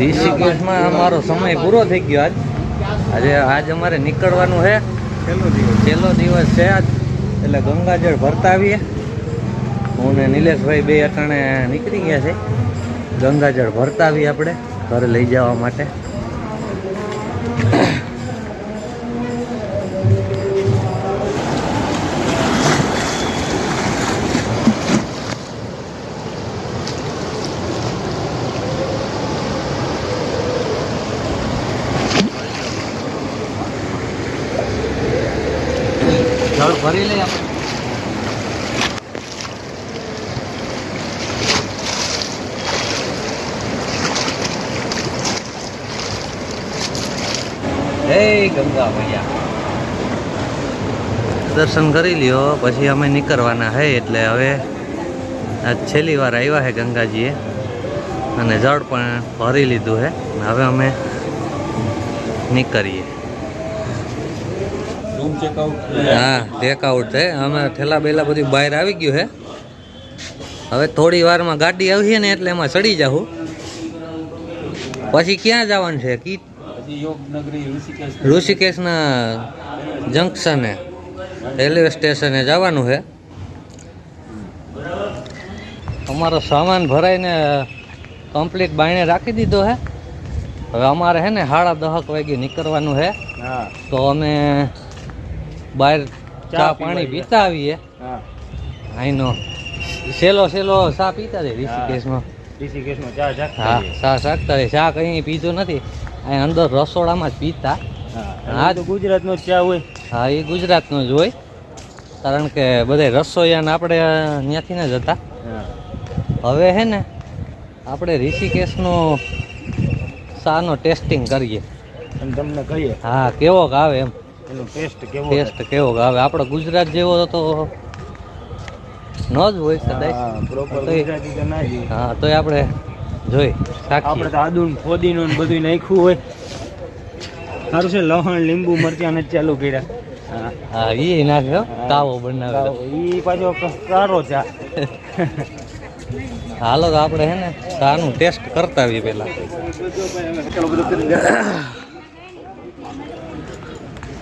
ઋષિકેશમાં અમારો સમય પૂરો થઈ ગયો આજ. આજે આજ અમારે નીકળવાનું છે. છેલ્લો દિવસ છે આજ. એટલે ગંગાજળ ભરતા આવીએ. હું ને નિલેશભાઈ બે અટાણે નીકળી ગયા છે. ગંગાજળ ભરતા આવીએ આપણે. ઘરે લઈ જવા માટે. ભરી લઈએ આપણે. હે ગંગા મૈયા દર્શન કરી લ્યો, પછી અમે નીકળવાના હે એટલે હવે આજ છેલ્લી વાર આવ્યા છે ગંગાજીએ અને જળ પણ ભરી લીધું છે હવે અમે નીકળીએ. રૂમ ચેકઆઉટ હા ટેકઆઉટ છે. અમે ઠેલા બેલા બધું બહાર આવી ગયું છે. હવે થોડી વારમાં ગાડી આવશે ને એટલે એમાં ચડી જાઉં પછી ક્યાં જવાનું છે? કી ઋષિકેશના જંકશને રેલવે સ્ટેશને જવાનું છે. અમારો સામાન ભરાઈને કમ્પ્લીટ બાયણે રાખી દીધો છે. હવે અમારે છે ને સાડા દહક વાગે નીકળવાનું છે. તો અમે બહાર ચા પાણી પીતા આવીએ અહીંનો સેલો સેલો ચા પીતા છે ઋષિકેશમાં. ઋષિકેશમાં ચા હા ચા શાકતા છે ચા કઈ નથી. અહીં અંદર રસોડામાં જ પીતા. હા તો ગુજરાતનો ચા હોય. હા એ ગુજરાતનો જ હોય. કારણ કે બધા રસોઈયાને આપણે ત્યાંથી ને જ હતા હવે હે ને આપણે ઋષિકેશનો ચાનો ટેસ્ટિંગ કરીએ. તમને કહીએ. હા કેવો આવે એમ. એનો ટેસ્ટ કેવો ટેસ્ટ કેવો આવે આપણો ગુજરાત જેવો તો ન જ હોય કદાચ પ્રોપર ગુજરાતી તો ના જ હા તોય આપણે જોઈ આપણે તો આદુ ને ફોદીનો ને બધું નાખ્યું હોય. સારું છે લહણ લીંબુ મરચાં ને ચાલુ કર્યા. હા એ નાખ્યો કાવો બનાવ્યો ઈ પાછો કારો ચા હાલો તો આપણે હે ને ચાનું ટેસ્ટ કરતા આવીએ પહેલા.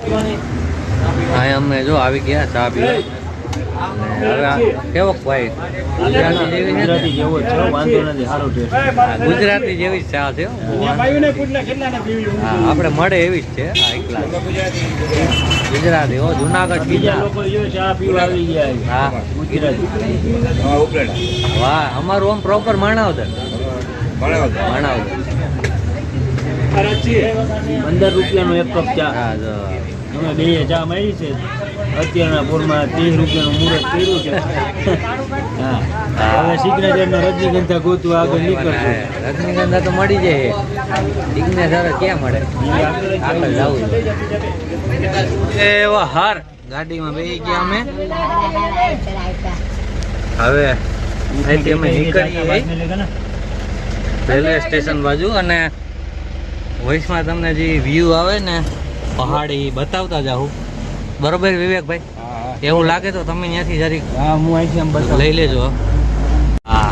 હા અમે જો આવી ગયા ચા પીવા. કેવો ભાઈ? ગુજરાતી જેવી છે વાંધો નથી સારો ટેસ્ટ ગુજરાતી જેવી જ ચા છે હો. આપણે મળે એવી જ છે એકલા. ગુજરાતી હો જુનાગઢ બીજા બીજા. લોકો જો ચા પીવા આવી ગયા હા. ગુજરાતી. વાહ અમારું આમ પ્રોપર માણાવદર. માણાવદર. પંદર રૂપિયાનો એક કપ ચા. હા અમે બે ચા મારી છે. અત્યારના પૂરમાં ત્રીસ રૂપિયાનું મુહૂર્ત કર્યું છે. હા. હવે સિગ્નેચરનો રજનીગંધા ગોતું આગળ નીકળશે. રજનીગંધા તો મળી જાય. સિગ્નેચર ક્યાં મળે? આગળ જવું એવા હાર. ગાડીમાં બે ગયા અમે. હવે અહીંથી અમે નીકળીએ. રેલવે સ્ટેશન બાજુ અને વોઇસમાં તમને જે વ્યૂ આવે ને પહાડી બતાવતા જાઉં. બરોબર વિવેકભાઈ? એવું લાગે તો તમે ત્યાંથી જરીક હા હું અહીંથી આમ બસ લઈ લેજો હા.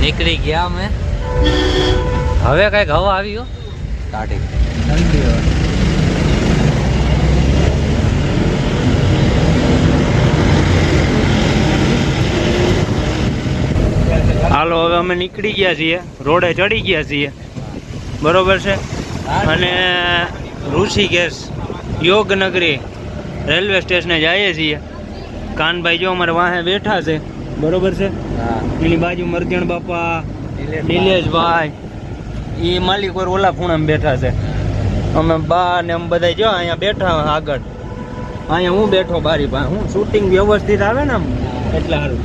નીકળી ગયા અમે. હવે કંઈક હવા આવી ગયો સ્ટાર્ટિંગ. હાલો હવે અમે નીકળી ગયા છીએ. રોડે ચડી ગયા છીએ. બરોબર છે? અને ઋષિકેશ યોગનગરી રેલવે સ્ટેશને જઈએ છીએ. કાનભાઈ જો અમારે વાહે બેઠા છે. બરોબર છે? હા. એની બાજુ મરજણ બાપા નિલેશભાઈ. એ માલિક ઓર ઓલા ખૂણામાં બેઠા છે. અમે બા ને અમે બધા જો અહીંયા બેઠા આગળ. અહીંયા હું બેઠો બારી પાસે. હું શૂટિંગ વ્યવસ્થિત આવે ને આમ? એટલે સારું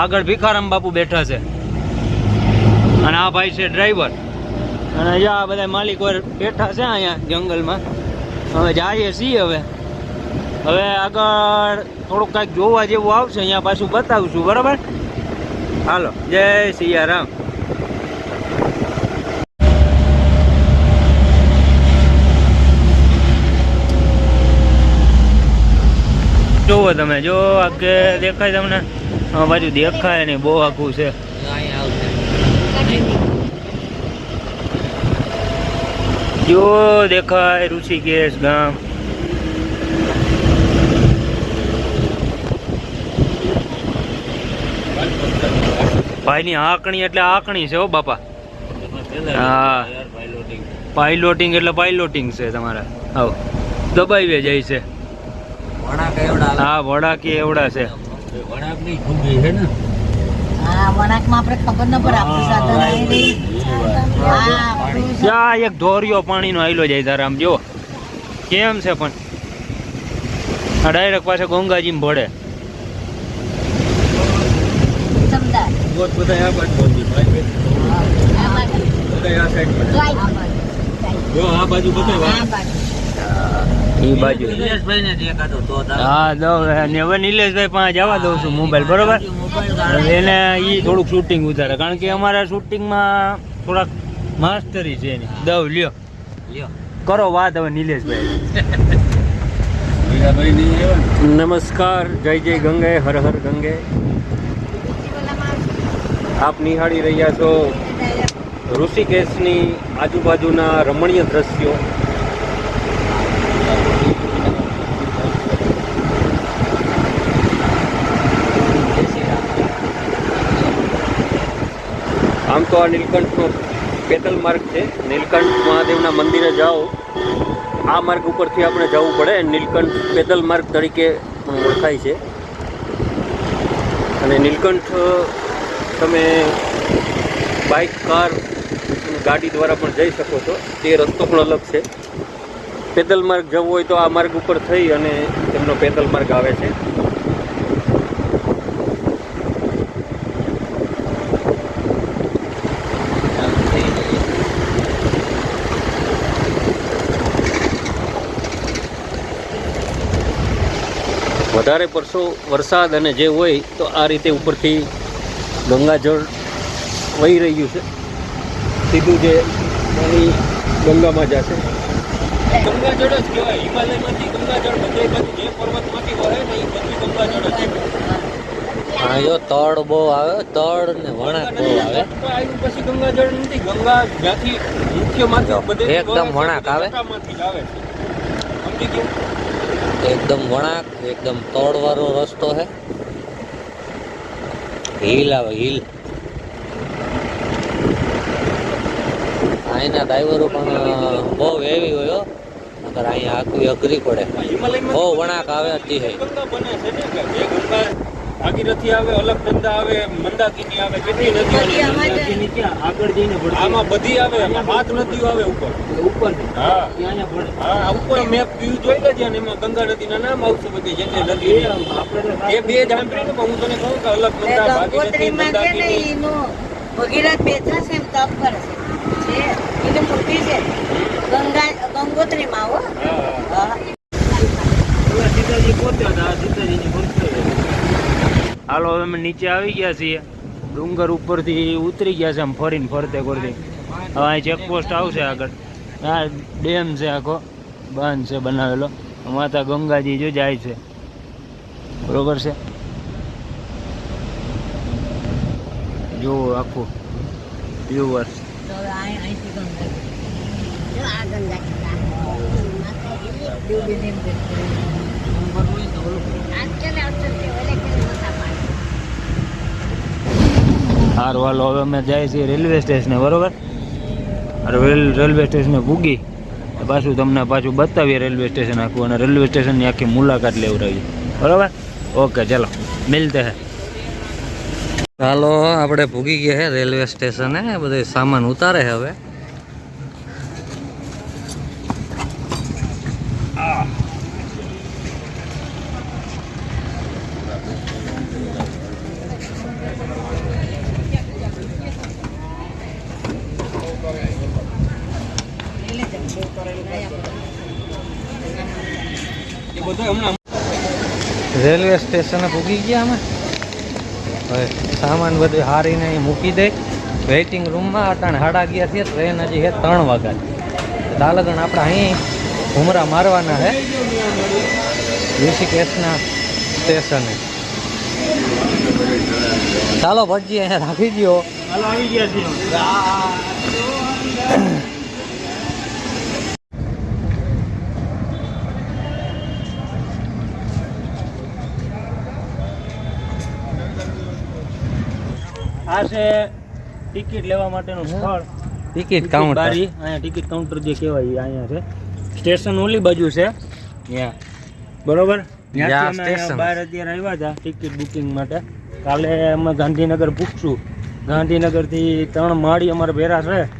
આગળ ભિખારામ બાપુ બેઠા છે. અને આ ભાઈ છે ડ્રાઈવર અને જો આ બધા માલિક ઓર બેઠા છે અહીંયા જંગલમાં. હવે જઈએ છીએ હવે. હવે આગળ થોડુંક કાંઈક જોવા જેવું આવશે, અહીંયા પાછું બતાવશું, બરાબર? હાલો, જય સિયારામ. જોવો તમે, જો આગે દેખાય તમને? આ બાજુ દેખાય નહીં, બહુ આખું છે અહીંયા આવશે જો દેખાય ઋષિકેશ ગામ. ભાઈની આકણી એટલે આંકણી છે હો બાપા. હા. પાઇલોટિંગ એટલે પાઇલોટિંગ છે તમારા. આવો. દબાઈ જાય છે. હા વડા કે એવડા છે. વણાકની ખૂબી છે ને? હા વણાકમાં આપણે ખબર ન પડે. આપણે સાધન ત્યાં એક ધોરિયો પાણીનો આયલો જાય તારે આમ જો કેમ છે પણ? ડાયરેક્ટ પાસે ગંગાજી ભળે. નિલેશભાઈ પાસે જવા દઉં છું મોબાઈલ, બરોબર? એને એ થોડુંક શૂટિંગ ઉતારે. કારણ કે અમારા શૂટિંગમાં થોડાક માસ્ટરી છે એની. દવ લ્યો. લ્યો. કરો વાત હવે નિલેશભાઈ. નમસ્કાર જય જય ગંગે હર હર ગંગે. આપ નિહાળી રહ્યા છો ઋષિકેશની આજુબાજુના રમણીય દ્રશ્યો. આમ તો આ નીલકંઠનો પેદલ માર્ગ છે. નીલકંઠ મહાદેવના મંદિરે જાઓ. આ માર્ગ ઉપરથી આપણે જવું પડે. નીલકંઠ પેદલ માર્ગ તરીકે ઓળખાય છે. અને નીલકંઠ, તમે બાઇક, કાર ગાડી દ્વારા પણ જઈ શકો છો. તે રસ્તો પણ અલગ છે. પેદલ માર્ગ જવું હોય તો આ માર્ગ ઉપર થઈ અને તેમનો પેદલ માર્ગ આવે છે. વધારે પડશો વરસાદ અને જે હોય તો આ રીતે ઉપરથી ગંગાજળ વહી રહ્યું છે. સીધું જે પાણી ગંગામાં જશે. ગંગાજળ જ કહેવાય. હિમાલયમાંથી ગંગાજળ બધે બાજુ જે પર્વતમાંથી વહે ને એ બધું ગંગાજળ જ હા જો તળ બહુ આવે તળ ને વણાક બહુ આવે. પછી ગંગાજળ નથી. ગંગા જ્યાંથી મુખ્યમાંથી એકદમ વણાક આવે. સમજી ગયો? એકદમ વણાક એકદમ તોડવાળો રસ્તો છે હિલ આવે, હિલ. અહીંના ડ્રાઈવરો પણ બહુ એવી હોય અગર અહીંયા આખી અઘરી પડે. બહુ વણાક આવે હતી છે ભાગીરથી આવે અલકનંદા આવે મંદાકિની આવે કેટલી નદીઓ આગળ જઈને આમાં બધી આવે એમાં સાત નદીઓ આવે ઉપર. ઉપર હા. હા ઉપર મેપ વ્યૂ જોઈ લેજે અને એમાં ગંગા નદીના નામ આવશે બધી જે જે નદી એ બે જ સાંભળીને પણ હું તને કહું કે અલકનંદા ભાગીરથી છે મંદાકિની. ભગીરથ બેઠા છે ને તપ કરે છે. છે? એની મૂર્તિ છે. ગંગા ગંગોત્રીમાં હો. હા હા. સીતાજી પોતે હતા સીતાજીની મૂર્તિ. હાલો અમે નીચે આવી ગયા છીએ ડુંગર ઉપરથી ઉતરી ગયા છે આમ ફરીને ફરતે ફરતે હવે અહીં ચેકપોસ્ટ આવશે આગળ આ ડેમ છે આખો બાંધ છે બનાવેલો માતા ગંગાજી જો જાય છે બરોબર છે જુઓ આખું વ્યુઅર્સ ગંગા જો આ ગંગા છે. ડૂબીને એમ દેખાય. આટલે આટલે ઓલે કે મોટા પાણી. સારું હાલો હવે અમે જાય છીએ રેલવે સ્ટેશને, બરાબર? રેલ, રેલવે સ્ટેશને ભૂગી. પાછું તમને પાછું બતાવીએ રેલવે સ્ટેશન આખું અને રેલવે સ્ટેશનની આખી મુલાકાત લેવડાવીએ. બરોબર? ઓકે, ચાલો. મિલતે હે. ચાલો, આપણે ભૂગી ગયા હે રેલવે સ્ટેશને. બધે સામાન ઉતારે હવે લઈ લેજે. નહીં આપણે. એ બધું હમણાં રેલવે સ્ટેશને ભૂગી ગયા અમે. હવે સામાન બધું હારીને અહીં મૂકી દઈ વેઇટિંગ રૂમમાં અટાણે હાડા ગયા છે ટ્રેન હજી છે ત્રણ વાગ્યા દાલગણ આપણે અહીં ઘુમરા મારવાના છે. ઋષિકેશના સ્ટેશને. ચાલો ભટજી, અહીંયા રાખી દો હાલો આવી ગયા છીએ આ છે ટિકિટ લેવા માટેનું સ્થળ. ટિકિટ કાઉન્ટર અહીંયા ટિકિટ કાઉન્ટર જે કહેવાય અહીંયા છે. સ્ટેશન ઓલી બાજુ છે. ત્યાં. બરોબર? બહાર અત્યારે આવ્યા હતા ટિકિટ બુકિંગ માટે. કાલે અમે ગાંધીનગર પૂછશું. ગાંધીનગરથી ત્રણ માળી અમારે ભેરા છે.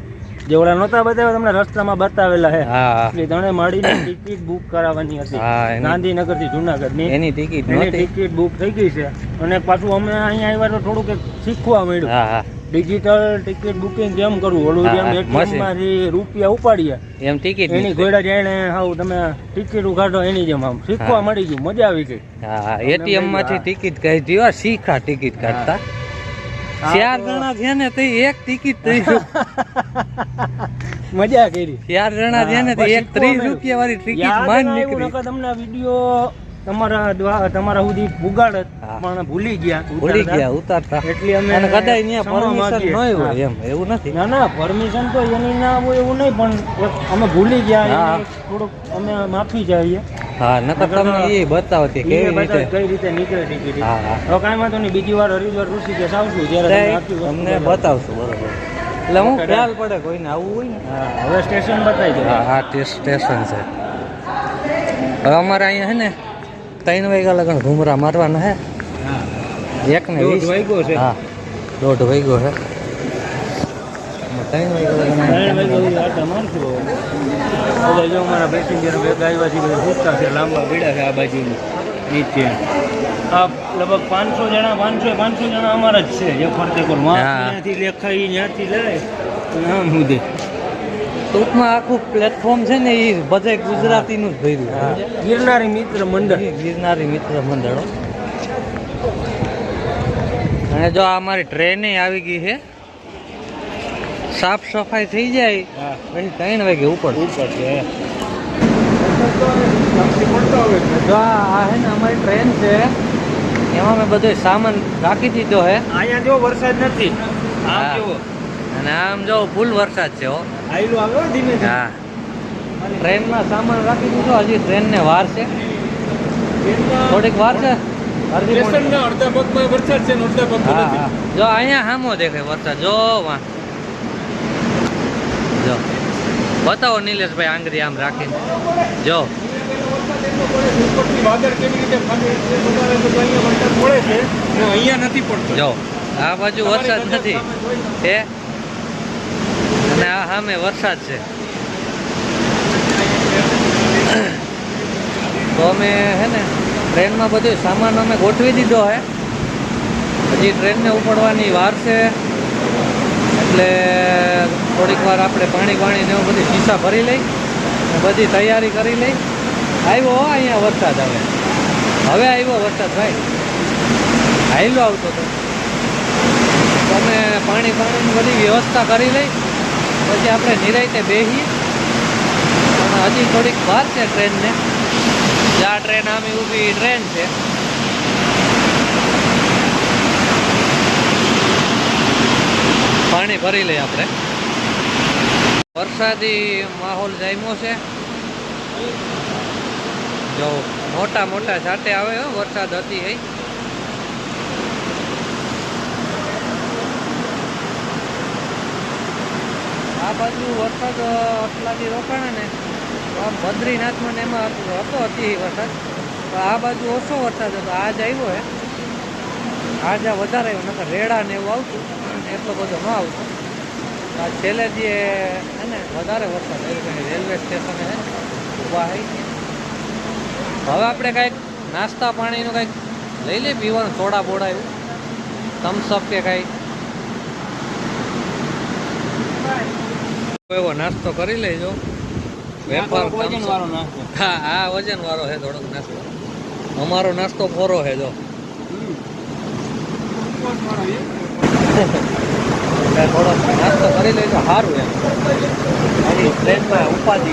જે ઓલા નહોતા બતાવ્યા તમને રસ્તામાં બતાવેલા હે. એટલે ત્રણે માળીની ટિકિટ બુક કરાવવાની હતી. ગાંધીનગરથી ગાંધીનગરથી જુનાગઢની એની ટિકિટ એની ટિકિટ બુક થઈ ગઈ છે. અને પાછું અમે અહીંયા આવ્યા તો થોડુંક શીખવા મળ્યું. હા હા. ડિજિટલ ટિકિટ બુકિંગ કેમ કરવું ઓલું જેમ હા, ATM માંથી રૂપિયા ઉપાડીએ. એમ ટિકિટ એની ઘોડા જાણે હાવ તમે ટિકિટ ઉઘાડો એની જેમ આમ. શીખવા મળી ગયું મજા આવી ગઈ. હા એટીએમમાંથી ટિકિટ કહી દીવા શીખા ટિકિટ કાઢતા. ચાર જણા છે ને તે એક ટિકિટ થઈ મજા કરી. ચાર જણા છે ને તે એક ત્રીસ રૂપિયા વાળી ટિકિટ માન નીકળી. તમને વીડિયો તમારા તમારા સુધી હા. પણ ભૂલી ગયા ભૂલી ગયા ઉતારતા. એટલે અમે કદાચ અહીંયા પરમિશન ન હોય એમ એવું નથી. ના ના પરમિશન તો એની ના હોય એવું નહીં પણ અમે ભૂલી ગયા થોડુંક અમે માફી જઈએ હા નકર તમને એ બતાવતી કેવી રીતે કઈ રીતે નીકળે ટિકિટ હા હા. તો કાંઈ વાંધો નહીં બીજી વાર હરિદ્વાર ઋષિકેશ આવશું ત્યારે તમને તમને બતાવશું બરોબર. એટલે હું ખ્યાલ પડે કોઈને આવવું હોય ને. હવે સ્ટેશન બતાવી દો. હા હા સ્ટેશન છે. હવે અમારે અહીંયા છે ને ત્રણ વાગ્યા લગન ઘુમરા મારવાના હે. હા. એક ને વીસ. વાગ્યો છે. હા. દોઢ વાગ્યો છે ત્રણ વાગ્યા જો અમારા પેસેન્જર ભેગા આવ્યા છે બધા છે લાંબા ભીડા છે આ બાજુની નીચે. આ લગભગ પાંચસો જણા પાંચસો પાંચસો જણા અમારા જ છે. એક ફરતે કોર હા. ત્યાંથી લેખાઈ ત્યાંથી અને આમ સુધી ટૂંકમાં આખું પ્લેટફોર્મ છે ને એ બધે ગુજરાતીનું જ ભર્યું ગિરનારી મિત્ર મંડળ. ગિરનારી મિત્ર મંડળો. અને જો આ અમારી ટ્રેને આવી ગઈ છે. સાફ સફાઈ થઈ જાય. પછી ત્રણ વાગે ઉપર. ઉપર છે. જો આ છે ને અમારી ટ્રેન છે. એમાં મેં બધો સામાન રાખી દીધો છે. અહીંયા જો વરસાદ નથી. આમ. અને આમ જો ફૂલ વરસાદ છે હો. આયલો આવ્યો ધીમે હા. ટ્રેનમાં સામાન રાખી દીધો હજી ટ્રેનને વાર છે. થોડીક વાર છે. અડધા પગમાં વરસાદ છે અડધા હા હા. જો અહીંયા સામો દેખાય વરસાદ. જો વાં જો. બતાવો નિલેશભાઈ આંગળી આમ રાખીને. જો. જો. આ બાજુ વરસાદ નથી. છે અને આ સામે વરસાદ છે. તો અમે હે ને, ટ્રેનમાં બધો સામાન અમે ગોઠવી દીધો હે. હજી ટ્રેનને ઉપડવાની વાર છે. એટલે થોડીક વાર આપણે પાણી પાણી ને એવું બધી શીશા ભરી લઈ બધી તૈયારી કરી લઈ. આવ્યો હો અહીંયા વરસાદ હવે હવે આવ્યો વરસાદ ભાઈ. હાઈલો આવતો હતો તો અમે પાણી પાણીની બધી વ્યવસ્થા કરી લઈ. પછી આપણે નિરાયતે બેસી અને હજી થોડીક વાર છે ટ્રેનને. જ્યાં ટ્રેન આમી ઊભી ટ્રેન છે. પાણી ભરી લઈએ આપણે. વરસાદી માહોલ જામ્યો છે. જો મોટા મોટા છાટે આવે વરસાદ હતી એ આ બાજુ વરસાદ અટલાથી રોકાણે ને આમ બદ્રીનાથમાં ને એમાં હતો હતો વરસાદ. આ બાજુ ઓછો વરસાદ હતો, આજ આવ્યો હે. આજ આ વધારે આવ્યો, નકર રેડા ને એવું આવતું એટલો બધો ન આવતો. આ છેલ્લે જે હે ને, વધારે વરસાદ આવ્યો રેલવે સ્ટેશને ઊભા આવી હવે આપણે કાંઈક નાસ્તા પાણીનું કાંઈક લઈ લઈએ પીવાનું, થોડા બોડા એવું. થમ્સઅપ કે કાંઈ. એવો નાસ્તો કરી લેજો. વેપાર હા હા વજન વાળો છે થોડોક નાસ્તો. અમારો નાસ્તો ફોરો છે જો. એટલે નાસ્તો કરી લેજો સારું એમ. આની ટ્રેનમાં ઉપાધિ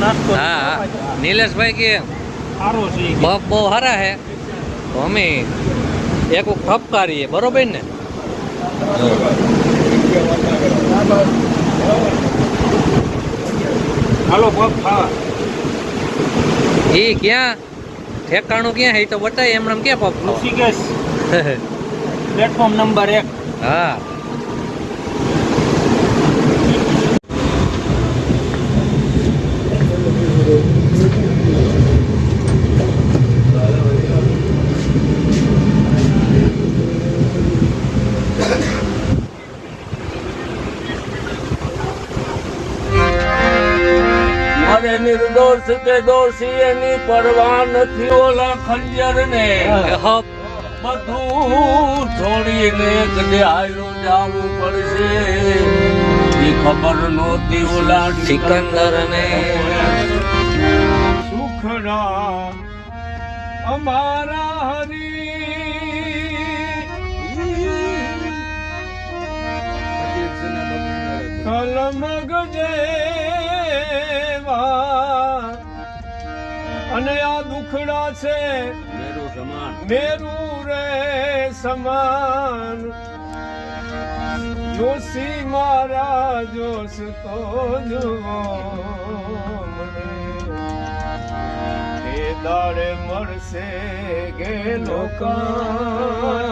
નાસ્તો. હા નિલેશભાઈ કે બહુ સારા હે અમે એક વખત ઠપકારીએ બરોબર ને? હાલો એ ક્યાં? ઠેકાણું ક્યાં હે તો બતાય એમને ક્યાં પગ પ્લેટફોર્મ નંબર એક. હા. નિર્દોષ કે દોષી એની પરવા નથી. ઓલા ખંજર ને હપ બધું છોડીને કદે આયલું જાવું પડશે. એ ખબર નહોતી ઓલા સિકંદર ને સુખના અમારા હરી. કલમગ જેવા અને આ દુખડા છે. મેરુ રે સમાન. જોશી મારા જોશ તો જુઓ દાડે મળશે ગે કામ